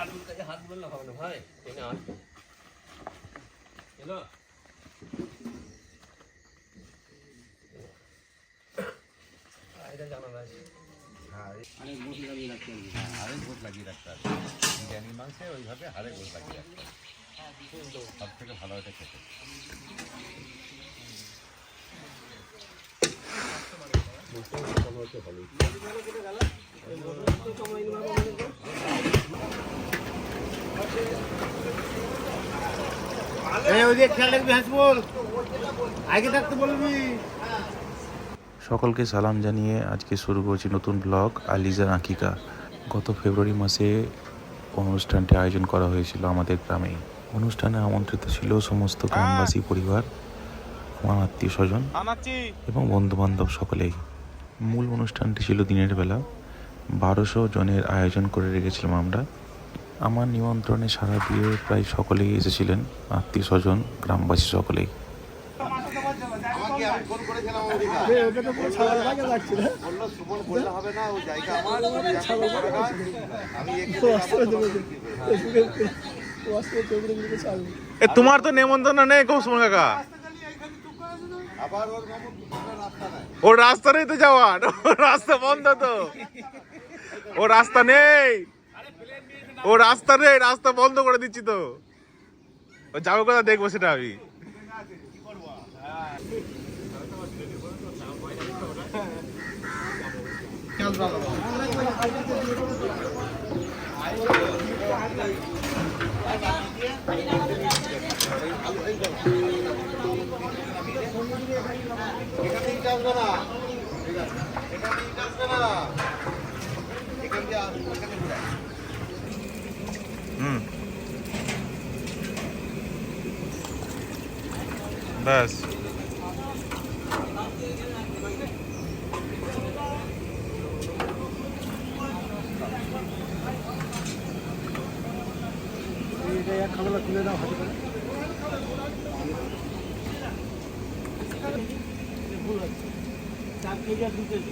হাত বললে হবে না ভাই। এনে আন এলো। এটা জানা আছে আরেক গোট লাগিয়ে রাখতে হবে। হ্যাঁ আরেক গোট লাগিয়ে রাখতে হবে। বিরিয়ানি মাংসে ওইভাবে আরেক গোট লাগিয়ে রাখতে হবে। সব থেকে ভালো এটা খেতে। এই সকলকে সালাম জানিয়ে আজকে শুরু করছি নতুন ব্লগ আলিজা আকিকা গত ফেব্রুয়ারি মাসে অনুষ্ঠানটি আয়োজন করা হয়েছিল আমাদের গ্রামে অনুষ্ঠানে আমন্ত্রিত ছিল সমস্ত গ্রামবাসী পরিবার আমার আত্মীয় স্বজন এবং বন্ধু বান্ধব সকলেই। মূল অনুষ্ঠানটি ছিল দিনের বেলা। বারোশো জনের আয়োজন করে রেখেছিলাম আমরা। আমার নিমন্ত্রণে সারা দিয়ে প্রায় সকলেই এসেছিলেন আত্মীয় স্বজন গ্রামবাসী সকলেই। তোমার তো নেমন্তন্ন নেই কৌশল কাকা। আবার ওর মামুন রাস্তা নাই। ওর রাস্তা নেই তো যাওয়ার রাস্তা বন্ধ তো। ও রাস্তা নেই। ও রাস্তা নেই, রাস্তা বন্ধ করে দিচ্ছি তো। ও যাব কোথা দেখব সেটা আমি। এখান থেকে আসবে না। এখান দিয়ে আস- এখানে ঘুরায়। হুম ব্যাস খাবার তুলে দাও হাতে করে চার কেজি আর দু কেজি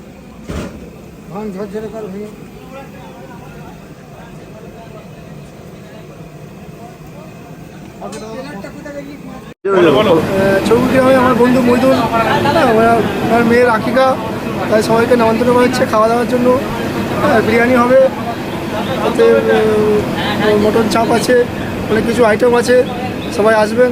ভাঙ হয় আমার বন্ধু মৈদুল। হ্যাঁ, ওরা- মেয়ের আকিকা। তাই সবাইকে নিমন্ত্রণ করা হচ্ছে খাওয়া দাওয়ার জন্য। হ্যাঁ, বিরিয়ানি হবে। তাতে মটন চাপ আছে অনেক কিছু আইটেম আছে। সবাই আসবেন।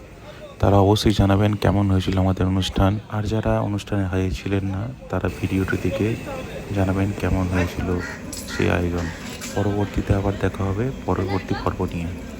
তারা অবশ্যই জানাবেন কেমন হয়েছিল আমাদের অনুষ্ঠান। আর যারা অনুষ্ঠানে হারিয়েছিলেন ছিলেন না, তারা ভিডিওটি দেখে জানাবেন কেমন হয়েছিল সেই আয়োজন। পরবর্তীতে আবার দেখা হবে, পরবর্তী পর্ব নিয়ে।